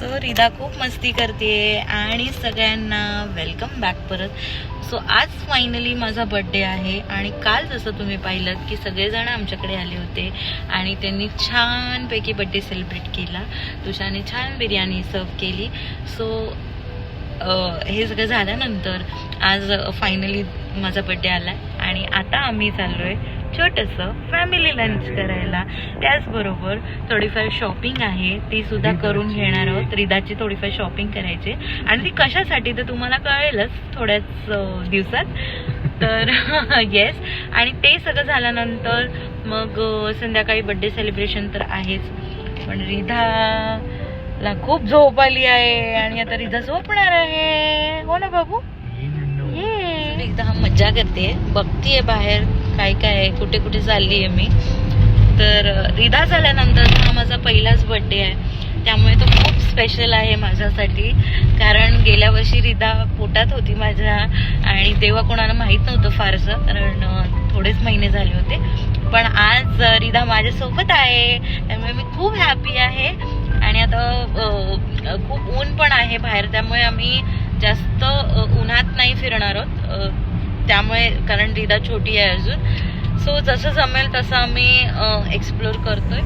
So रिदा खूप मस्ती करते आणि सगळ्यांना वेलकम बॅक परत. सो आज फायनली माझा बड्डे आहे आणि काल जसं तुम्ही पाहिलं की सगळेजण आमच्याकडे आले होते आणि त्यांनी छानपैकी बड्डे सेलिब्रेट केला. तुषाने छान बिर्याणी सर्व केली. सो हे सगळं झाल्यानंतर आज फायनली माझा बड्डे आला आणि आता आम्ही चाललो आहे छोटंसं फॅमिली लंच करायला. त्याचबरोबर थोडीफार शॉपिंग आहे. ती सुद्धा करून घेणार आहोत. रिदाची थोडीफार शॉपिंग करायची. आणि ती कशासाठी तर तुम्हाला कळेलच थोड्याच दिवसात. तर येस आणि ते सगळं झाल्यानंतर मग संध्याकाळी बड्डे सेलिब्रेशन तर आहेच. पण रिधाला खूप झोप आली आहे. आणि आता रिधा झोपणार आहे. हो ना बाबू? ये एकदा मज्जा करते. बघतीये बाहेर. काय काय आहे कुठे कुठे चालली आहे मी. तर रिदा झाल्यानंतर हा माझा पहिलाच बड्डे आहे. त्यामुळे तो खूप स्पेशल आहे माझ्यासाठी. कारण गेल्या वर्षी रिदा पोटात होती माझ्या आणि तेव्हा कोणाला माहीत नव्हतं फारसं कारण थोडेच महिने झाले होते. पण आज रिदा माझ्यासोबत आहे. त्यामुळे मी खूप हॅपी आहे. आणि आता खूप ऊन पण आहे बाहेर. त्यामुळे आम्ही जास्त उन्हात नाही फिरणार आहोत. त्यामुळे कारण रिदा छोटी आहे अजून. सो जसं जमेल तसं आम्ही एक्सप्लोर करतोय.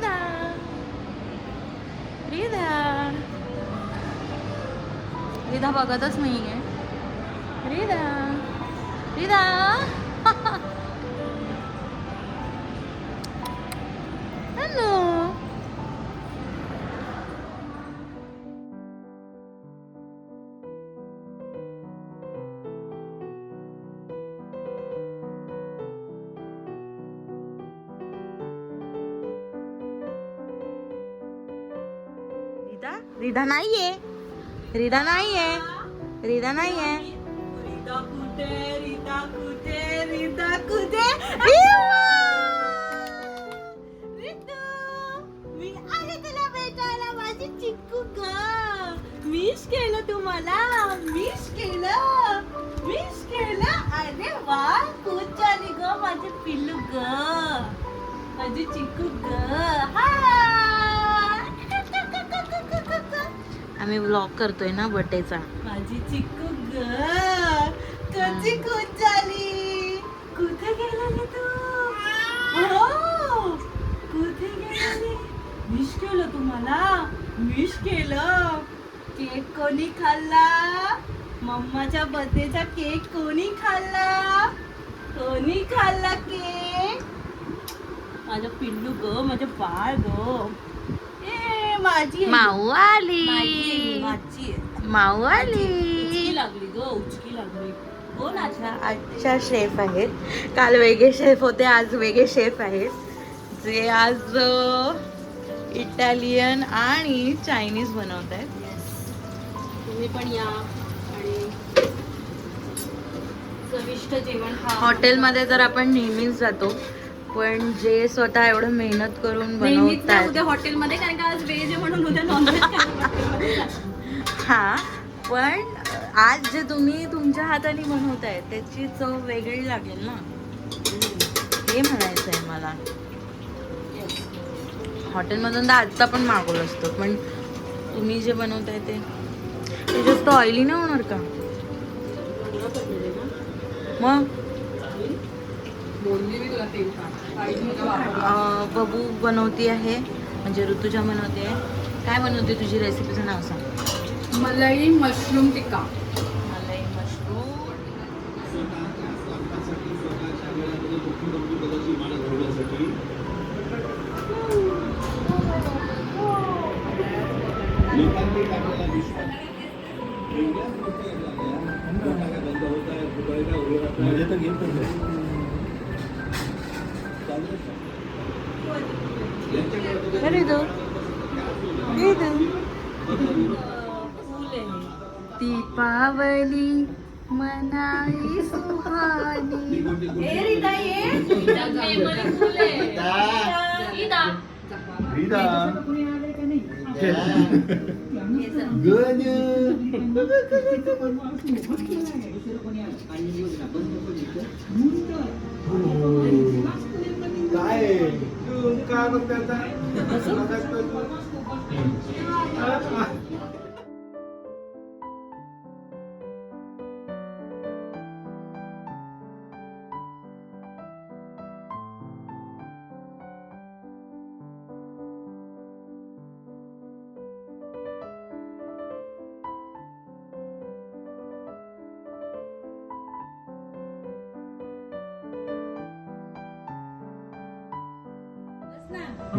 रिदा रिदा रिदा बघतच नाहीये रिदा रिदा हॅलो आले तुला भेटायला माझी चिक्कू ग मिस केलं तुम्हाला मिस केलं मिस केलं. अरे वा खूप झाली ग माझे पिल्लू ग माझी चिक्कू ग. हाय आम्ही ब्लॉग करतोय ना बटेचा माझी चिक्कू ग. कशी खुश झाली? कुठे गेलेली तू? हो कुठे गेलेली? मिस केलं तुम्हाला? मिस केलं. केक कोणी खाल्ला? मम्माच्या बर्थडेचा केक कोणी खाल्ला? कोणी खाल्ला केक माझं पिल्लू ग माझं बाळ ग. माझी. माऊ आली माझी आहे. माऊ उचकी आली लागली ग उचकी लागली. हो ना आजच्या शेफ आहेत. काल वेगळे शेफ होते आज वेगळे शेफ आहेत. जे आज इटालियन आणि चायनीज बनवत आहेत. तुम्ही पण या आणि चविष्ट जेवण खा. हॉटेलमध्ये तर आपण नेहमीच जातो पण जे स्वतः एवढं मेहनत करून बनवतात हॉटेलमध्ये कारण का आज व्हेज आहे म्हणून उद्या नॉनव्हेज हा पण आज जे तुम्ही तुमच्या हाताने बनवताय त्याची चव वेगळी लागेल ना? हे म्हणायचं आहे मला. हॉटेलमधून तर आत्ता पण मागवलं असतं पण तुम्ही जे बनवताय ते ते जास्त ऑइली नाही होणार का? मग? बबू बनवती आहे म्हणजे ऋतुजा बनवते आहे. काय बनवते तुझी रेसिपीचं नाव सांग. मलाई मशरूम टिक्का. मलाई मशरूम. म्हणजे ಯಾರಿದು ಇದು ದೀಪಾವಳಿ ಮನಾಯಿ ಸುಹಾನಿ ಗಣ काय? काय बघताय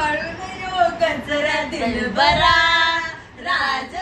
वाळून यो दिल बरा. राज